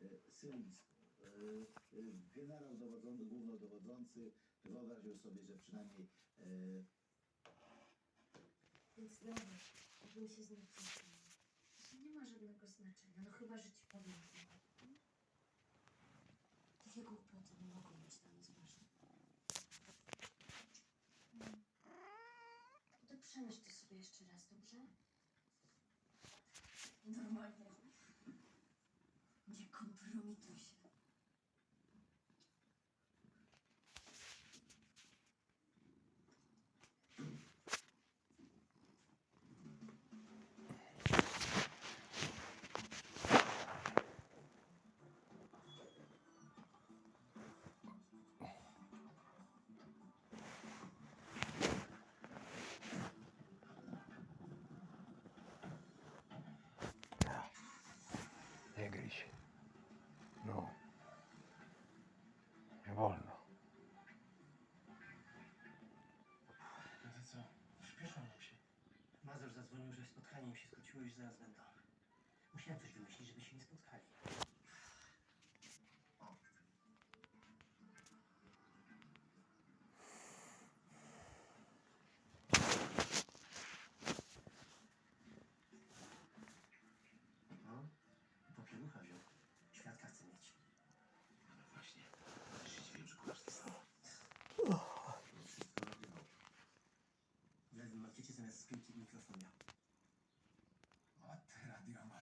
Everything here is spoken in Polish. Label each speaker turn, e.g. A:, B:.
A: sobie e. E, Generał dowodzący, głównodowodzący wyobraził sobie, że przynajmniej e,
B: Więc dobra, bym się z nim przyjaźniła. To nie ma żadnego znaczenia, no chyba, że ci powiem. Takie głupoty nie mogą być dla nas ważne. To przemyśl to sobie jeszcze raz, dobrze? Компрометуйся.
C: Игоревич. No. Nie wolno.
D: No to co? Śpieszą nam się. Mazur zadzwonił, że spotkanie im się skróciło i że zaraz będą. Musiałem coś wymyślić, żeby się nie spotkali. スケッチに生かすためには。